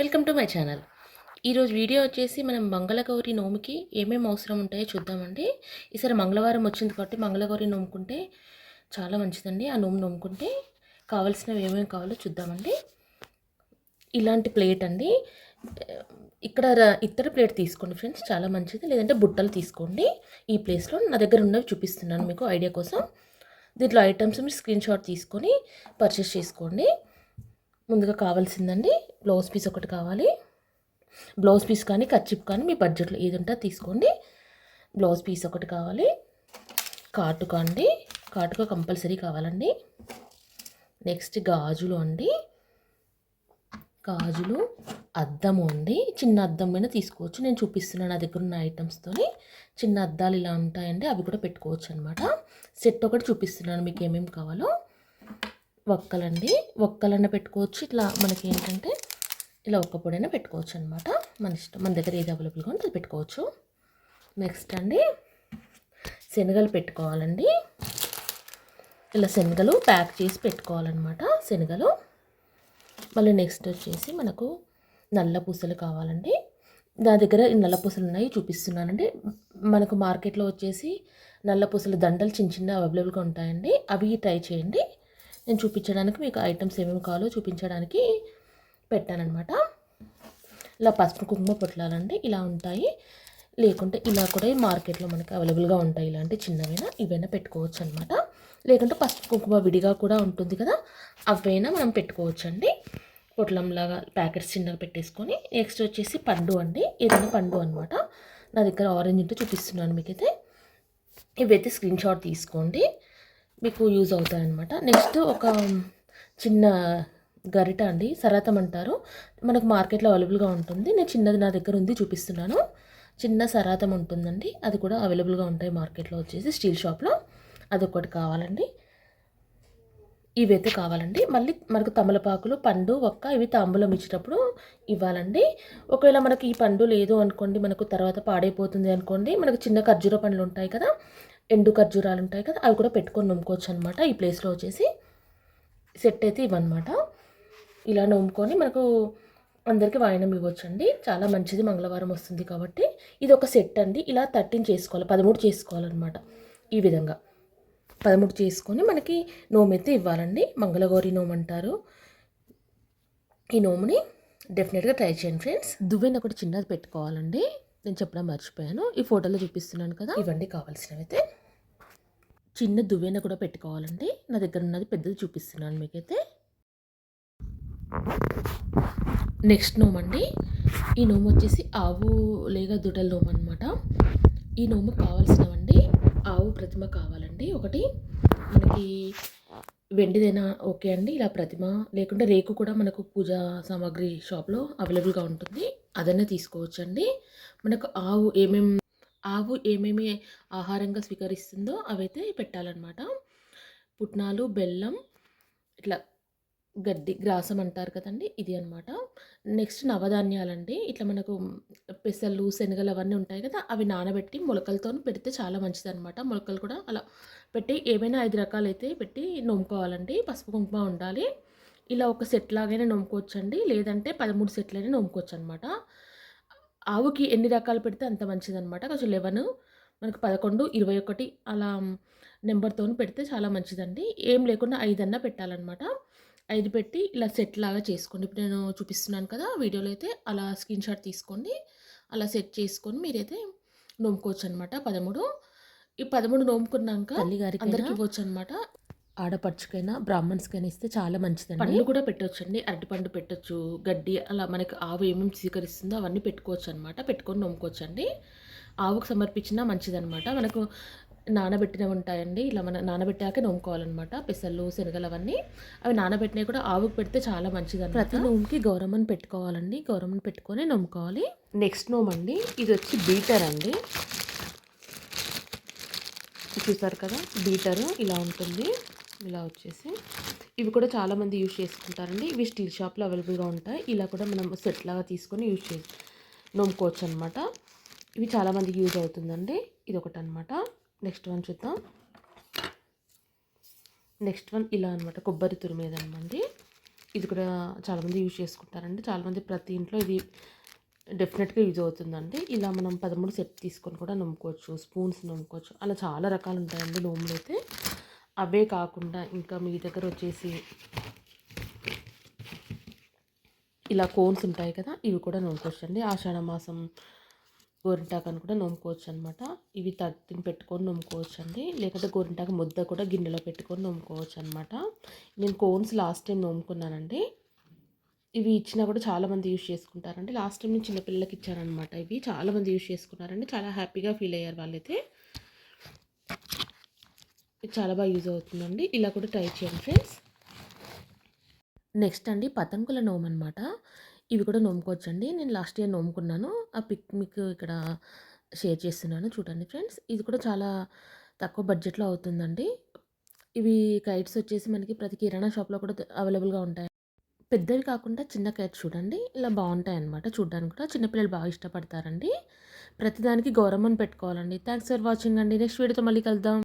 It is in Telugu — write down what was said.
Welcome to my channel. ఈరోజు వీడియో వచ్చేసి మనం మంగళగౌరి నోముకి ఏమేమి అవసరం ఉంటాయో చూద్దామండి. ఈసారి మంగళవారం వచ్చింది కాబట్టి మంగళగౌరి నోముకుంటే చాలా మంచిదండి. ఆ నోము నోముకుంటే కావాల్సినవి ఏమేమి కావాలో చూద్దామండి. ఇలాంటి ప్లేట్ అండి. ఇక్కడ ఇత్తడి ప్లేట్ తీసుకోండి ఫ్రెండ్స్ చాలా మంచిది. లేదంటే బుట్టలు తీసుకోండి. ఈ ప్లేస్లో నా దగ్గర ఉన్నవి చూపిస్తున్నాను మీకు ఐడియా కోసం. దీంట్లో ఐటమ్స్ మీరు స్క్రీన్ షాట్ తీసుకొని పర్చేస్ చేసుకోండి. ముందుగా కావాల్సిందండి బ్లౌజ్ పీస్ ఒకటి కావాలి. బ్లౌజ్ పీస్ కానీ కచ్చిప్ కానీ మీ బడ్జెట్లో ఏది ఉంటే తీసుకోండి. బ్లౌజ్ పీస్ ఒకటి కావాలి. కాటుక అండి కాటుక కంపల్సరీ కావాలండి. నెక్స్ట్ గాజులు అండి. గాజులు అద్దము అండి. చిన్న అద్దం మీద తీసుకోవచ్చు. నేను చూపిస్తున్నాను నా దగ్గర ఉన్న ఐటమ్స్తోని చిన్న అద్దాలు ఇలా ఉంటాయండి. అవి కూడా పెట్టుకోవచ్చు అనమాట సెట్ ఒకటి చూపిస్తున్నాను మీకు ఏమేమి కావాలో. ఒక్కలండి ఒక్కలన్న పెట్టుకోవచ్చు. ఇట్లా మనకి ఏంటంటే ఇలా ఒక్క పొడైనా పెట్టుకోవచ్చు అనమాట మన ఇష్టం మన దగ్గర ఏది అవైలబుల్గా ఉంటే అది పెట్టుకోవచ్చు. నెక్స్ట్ అండి శనగలు పెట్టుకోవాలండి. ఇలా శనగలు ప్యాక్ చేసి పెట్టుకోవాలన్నమాట శనగలు. మళ్ళీ నెక్స్ట్ వచ్చేసి మనకు నల్ల పూసలు కావాలండి. నా దగ్గర నల్ల పూసలు ఉన్నాయి చూపిస్తున్నానండి. మనకు మార్కెట్లో వచ్చేసి నల్ల పూసల దండలు చిన్న చిన్న అవైలబుల్గా ఉంటాయండి. అవి ట్రై చేయండి. నేను చూపించడానికి మీకు ఐటమ్స్ ఏమేమి కావాలో చూపించడానికి పెట్టానమాట ఇలా పసుపు కుంకుమ పొట్లాలంటే ఇలా ఉంటాయి. లేకుంటే ఇలా కూడా మార్కెట్లో మనకి అవైలబుల్గా ఉంటాయి. ఇలాంటి చిన్నవైనా ఇవైనా పెట్టుకోవచ్చు అనమాట లేకుంటే పసుపు కుంకుమ విడిగా కూడా ఉంటుంది కదా అవైనా మనం పెట్టుకోవచ్చు అండి పొట్లంలాగా ప్యాకెట్స్ చిన్నగా పెట్టేసుకొని నెక్స్ట్ వచ్చేసి పండు అండి. ఏదైనా పండు అనమాట నా దగ్గర ఆరెంజ్ ఉంటే చూపిస్తున్నాను మీకైతే. ఇవైతే స్క్రీన్ షాట్ తీసుకోండి. మీకు యూజ్ అవుతాయన్నమాట. నెక్స్ట్ ఒక చిన్న గరిట అండి సరాతం అంటారు. మనకు మార్కెట్లో అవైలబుల్గా ఉంటుంది. నేను చిన్నది నా దగ్గర ఉంది చూపిస్తున్నాను. చిన్న సరాతం ఉంటుందండి. అది కూడా అవైలబుల్గా ఉంటాయి మార్కెట్లో వచ్చేసి స్టీల్ షాప్లో. అదొకటి కావాలండి. ఇవైతే కావాలండి. మళ్ళీ మనకు తమలపాకులు పండు ఒక్క ఇవి తాంబూలం ఇచ్చేటప్పుడు ఇవ్వాలండి. ఒకవేళ మనకి ఈ పండు లేదు అనుకోండి మనకు తర్వాత పాడైపోతుంది అనుకోండి మనకు చిన్న ఖర్జూర పండ్లు ఉంటాయి కదా ఎండు ఖర్జూరాలు ఉంటాయి కదా అవి కూడా పెట్టుకొని నమ్ముకోవచ్చు అనమాట ఈ ప్లేస్లో వచ్చేసి సెట్ అయితే ఇవన్నమాట ఇలా నమ్ముకొని మనకు అందరికీ వాయనం ఇవ్వచ్చండి. చాలా మంచిది మంగళవారం వస్తుంది కాబట్టి. ఇది ఒక సెట్ అండి. ఇలా థర్టీన్ చేసుకోవాలి పదమూడు చేసుకోవాలన్నమాట ఈ విధంగా. పదమూడు చేసుకొని మనకి నోము అయితే ఇవ్వాలండి. మంగళగౌరి నోము అంటారు. ఈ నోముని డెఫినెట్గా ట్రై చేయండి ఫ్రెండ్స్. దువ్వెన ఒకటి చిన్నది పెట్టుకోవాలండి. నేను చెప్పడం మర్చిపోయాను. ఈ ఫోటోలో చూపిస్తున్నాను కదా. కావాల్సినవి అయితే చిన్న దువ్వెన కూడా పెట్టుకోవాలండి. నా దగ్గర ఉన్నది పెద్దది చూపిస్తున్నాను మీకైతే. నెక్స్ట్ నోమ్ అండి. ఈ నోము వచ్చేసి ఆవు లేక దుడల నోము అనమాట ఈ నోము కావాల్సినవండి. ఆవు ప్రతిమ కావాలండి. ఒకటి మనకి వెండిదైనా ఓకే అండి. ఇలా ప్రతిమ లేకుంటే రేకు కూడా మనకు పూజా సామాగ్రి షాప్లో అవైలబుల్గా ఉంటుంది. అదైనా తీసుకోవచ్చు అండి మనకు ఆవు ఏమేమి ఆవు ఏమేమి ఆహారంగా స్వీకరిస్తుందో అవైతే పెట్టాలన్నమాట. పుట్నాలు బెల్లం ఇట్లా గడ్డి గ్రాసం అంటారు కదండి! ఇది అనమాట నెక్స్ట్ నవధాన్యాలండి. ఇట్లా మనకు పెసలు శనగలు అవన్నీ ఉంటాయి కదా! అవి నానబెట్టి మొలకలతో పెడితే చాలా మంచిది అనమాట మొలకలు కూడా అలా పెట్టి ఏమైనా ఐదు రకాలు అయితే పెట్టి నోముకోవాలండి పసుపు కుంకుమ ఉండాలి. ఇలా ఒక సెట్ లాగైనా నోముకోవచ్చండి లేదంటే పదమూడు సెట్లైనా నోముకోవచ్చు అనమాట ఆవుకి ఎన్ని రకాలు పెడితే అంత మంచిది అనమాట కొంచెం లెవెన్ మనకు పదకొండు ఇరవై ఒకటి అలా నెంబర్తో పెడితే చాలా మంచిదండి. ఏం లేకుండా ఐదన్నా పెట్టాలన్నమాట. ఐదు పెట్టి ఇలా సెట్ లాగా చేసుకోండి. ఇప్పుడు నేను చూపిస్తున్నాను కదా వీడియోలో అయితే అలా స్క్రీన్ షాట్ తీసుకోండి. అలా సెట్ చేసుకొని మీరైతే నోముకోవచ్చు అనమాట పదమూడు. ఈ పదమూడు నోముకున్నాక అందరికి ఇవ్వచ్చు అనమాట ఆడపడుచుకైనా బ్రాహ్మణ్స్కైనా ఇస్తే చాలా మంచిదండి. పండ్లు కూడా పెట్టొచ్చు అండి అరటిపండు పెట్టొచ్చు గడ్డి అలా మనకి ఆవు ఏమేమి స్వీకరిస్తుందో అవన్నీ పెట్టుకోవచ్చు అనమాట పెట్టుకొని నోముకోవచ్చు అండి ఆవుకు సమర్పించినా మంచిదన్నమాట మనకు నానబెట్టినవి ఉంటాయండి. ఇలా మన నానబెట్టాక నోముకోవాలన్నమాట. పెసలు శనగలు అవన్నీ. అవి నానబెట్టినవి కూడా ఆవుకు పెడితే చాలా మంచిది ప్రతి నోముకి గౌరమ్మని పెట్టుకోవాలండి. గౌరమ్మని పెట్టుకొని నోముకోవాలి. నెక్స్ట్ నోమ్ అండి ఇది వచ్చి బీటర్ అండి. చూసారు కదా? బీటర్ ఇలా ఉంటుంది. ఇలా వచ్చేసి. ఇవి కూడా చాలామంది యూజ్ చేసుకుంటారండి. ఇవి స్టీల్ షాప్లో అవైలబుల్గా ఉంటాయి. ఇలా కూడా మనం సెట్ లాగా తీసుకొని యూజ్ చేసి నోముకోవచ్చు అనమాట ఇవి చాలామందికి యూజ్ అవుతుందండి. ఇది ఒకటి అనమాట నెక్స్ట్ వన్ చూద్దాం. నెక్స్ట్ వన్ ఇలా అనమాట కొబ్బరి తురిమేదనమండి ఇది కూడా చాలామంది యూజ్ చేసుకుంటారండి. చాలామంది ప్రతి ఇంట్లో ఇది డెఫినెట్గా యూజ్ అవుతుందండి. ఇలా మనం పదమూడు సెట్ తీసుకొని కూడా నమ్ముకోవచ్చు స్పూన్స్ నమ్ముకోవచ్చు. అలా చాలా రకాలు ఉంటాయండి నోములు అయితే. అవే కాకుండా ఇంకా మీ దగ్గర వచ్చేసి ఇలా కోన్స్ ఉంటాయి కదా ఇవి కూడా నమ్ముకోవచ్చు అండి ఆషాఢ మాసం గోరింటాకను కూడా నొమ్ముకోవచ్చు అనమాట ఇవి తట్టిని పెట్టుకొని నొమ్ముకోవచ్చు అండి లేకపోతే గోరింటాకు ముద్ద కూడా గిన్నెలో పెట్టుకొని నొమ్ముకోవచ్చు అనమాట నేను కోన్స్ లాస్ట్ టైం నొమ్ముకున్నానండి. ఇవి ఇచ్చినా కూడా చాలామంది యూస్ చేసుకుంటారండి. లాస్ట్ టైం నేను చిన్నపిల్లలకి ఇచ్చానమాట ఇవి. చాలామంది యూస్ చేసుకున్నారండి. చాలా హ్యాపీగా ఫీల్ అయ్యారు వాళ్ళైతే. ఇది చాలా బాగా యూజ్ అవుతుందండి. ఇలా కూడా ట్రై చేయండి ఫ్రెండ్స్. నెక్స్ట్ అండి పతంకుల నోమ్ అనమాట ఇవి కూడా నోముకోవచ్చండి. నేను లాస్ట్ ఇయర్ నోముకున్నాను. ఆ పిక్ మీకు ఇక్కడ షేర్ చేస్తున్నాను చూడండి ఫ్రెండ్స్. ఇది కూడా చాలా తక్కువ బడ్జెట్లో అవుతుందండి. ఇవి కైట్స్ వచ్చేసి మనకి ప్రతి కిరాణా షాప్లో కూడా అవైలబుల్గా ఉంటాయి. పెద్దవి కాకుండా చిన్న కైట్స్ చూడండి. ఇలా బాగుంటాయి అన్నమాట చూడడానికి కూడా. చిన్నపిల్లలు బాగా ఇష్టపడతారండి. ప్రతిదానికి గౌరవం పెట్టుకోవాలండి. థ్యాంక్స్ ఫర్ వాచింగ్ అండి. నెక్స్ట్ వీడియోతో మళ్ళీ కలుద్దాం.